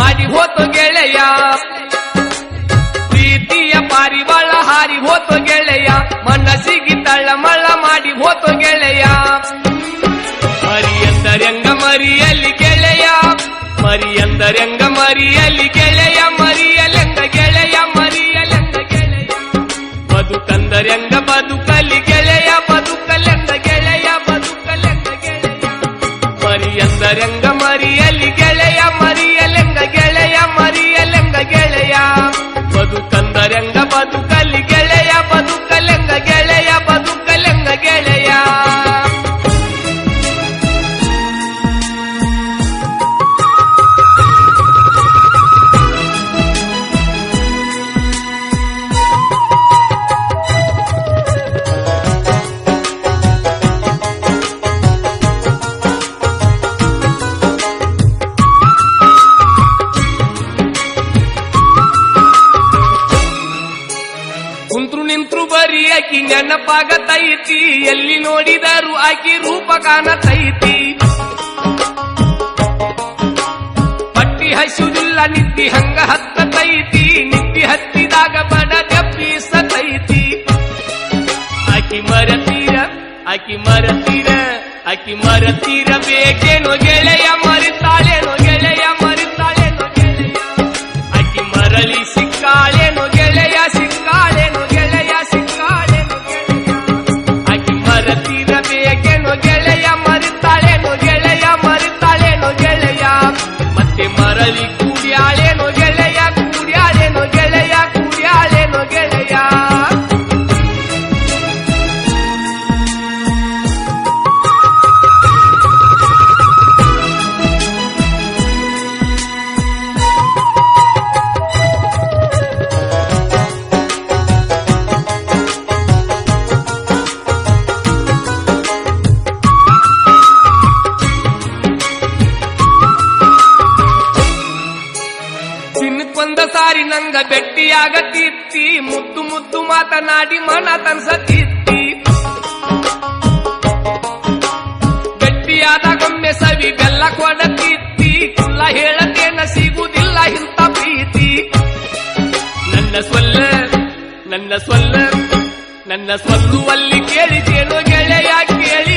ಮಾಡಿ ಹೋತು ಗೆಳೆಯ. ಪ್ರೀತಿಯ ಪಾರಿವಾಳ ಹಾರಿ ಹೋತು ಗೆಳೆಯ. ಮನಸ್ಸಿಗೆ ಮಳ್ಳ ಮಾಡಿ ಹೋತು ಗೆಳೆಯ. ಮರಿಯಂದರಂಗ ಮರಿಯಲ್ಲಿ ಗೆಳೆಯ. ಮರಿಯಂದರಂಗ ಮರಿಯಲ್ಲಿ ಗೆಳೆಯ. ಮರಿಯಲೆಂಗ ಗೆಳೆಯ ಮರಿಯಲೆಂಗ ಗೆಳೆಯ. ಬದುಕಂದರಂಗ ಬದುಕಲಿ ಗೆಳೆಯ, ಬದುಕಲೆಂದ ಗೆಳೆಯ ಬದುಕಲೆಂದ ಗೆಳೆಯ. ಮರಿಯಂದರಂಗ ಮರಿಯಲ್ಲಿ ಗೆಳೆಯ ಗೆಳೆಯ ಬದುಕಂದರೆಂಗ ಬದುಕಲಿ ಆಕಿ ನೆನಪಾಗತೈತಿ, ಎಲ್ಲಿ ನೋಡಿದರು ಆಕಿ ರೂಪ ಕಾಣತೈತಿ. ಪಟ್ಟಿ ಹಸುದಿಲ್ಲ, ನಿದ್ದಿ ಹಂಗ ಹತ್ತತೈತಿ, ನಿದ್ದಿ ಹತ್ತಿದಾಗ ಬಡ ದಪ್ಪಿಸತೈತಿ ಆಕಿ ಮರತೀರ ಆಕಿ ಮರತೀರ ಆಕಿ ಮರತೀರ, ಬೇಕೇನೋ ಗೆಳೆಯ ಮರಿತಾಳೇನೋ ಗೆಳೆಯ ದಿನಕ್ಕೊಂದ ಸಾರಿ ನಂಗ ಬೆಟ್ಟಿಯಾಗ ತೀರ್ತಿ ಮುದ್ದು ಮುದ್ದು ಮಾತನಾಡಿ ಮನ ತನ್ಸತಿತ್ತಿ ಗಟ್ಟಿಯಾದಾಗೊಮ್ಮೆ ಸವಿ ಬೆಲ್ಲ ಕೊಡತಿತ್ತಿ ಕುಲ್ಲ ಹೇಳದೇನ ಸಿಗುವುದಿಲ್ಲ ಇಂತ ಪ್ರೀತಿ. ನನ್ನ ಸೊಲ್ಲ ನನ್ನ ಸೊಲ್ಲ ನನ್ನ ಸೊಲ್ಲುವಲ್ಲಿ ಕೇಳಿದೇನು ಗೆಳೆಯ ಕೇಳಿ.